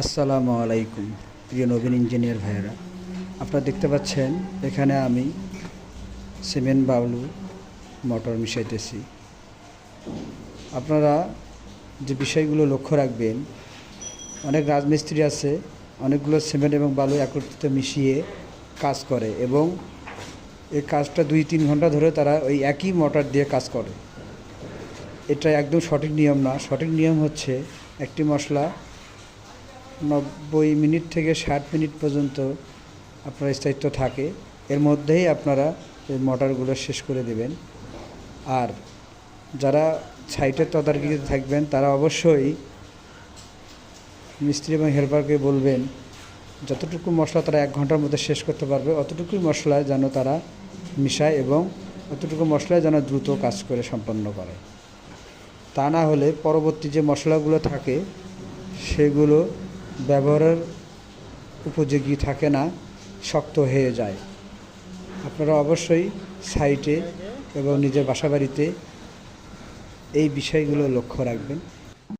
আসসালামু আলাইকুম, প্রিয় নবীন ইঞ্জিনিয়ার ভাইয়েরা। আপনারা দেখতে পাচ্ছেন, এখানে আমি সিমেন্ট বাবলু মোটর মিশাইতেছি। আপনারা যে বিষয়গুলো লক্ষ্য রাখবেন, অনেক রাজমিস্ত্রি আছে, অনেকগুলো সিমেন্ট এবং বালু একত্রিত মিশিয়ে কাজ করে এবং এই কাজটা দুই তিন ঘণ্টা ধরে তারা ওই একই মোটর দিয়ে কাজ করে। এটা একদম সঠিক নিয়ম না। সঠিক নিয়ম হচ্ছে একটি মশলা নব্বই মিনিট থেকে ষাট মিনিট পর্যন্ত আপনার স্থায়িত্ব থাকে। এর মধ্যেই আপনারা এই মোটরগুলো শেষ করে দেবেন। আর যারা সাইটের তদারকিতে থাকবেন, তারা অবশ্যই মিস্ত্রি এবং হেল্পারকে বলবেন, যতটুকু মশলা তারা এক ঘণ্টার মধ্যে শেষ করতে পারবে, অতটুকুই মশলা যেন তারা মিশায় এবং অতটুকু মশলায় যেন দ্রুত কাজ করে, সম্পন্ন করে। তা না হলে পরবর্তী যে মশলাগুলো থাকে, সেগুলো ব্যবহারের উপযোগী থাকে না, শক্ত হয়ে যায়। আপনারা অবশ্যই সাইটে এবং নিজের বাসাবাড়িতে এই বিষয়গুলো লক্ষ্য রাখবেন।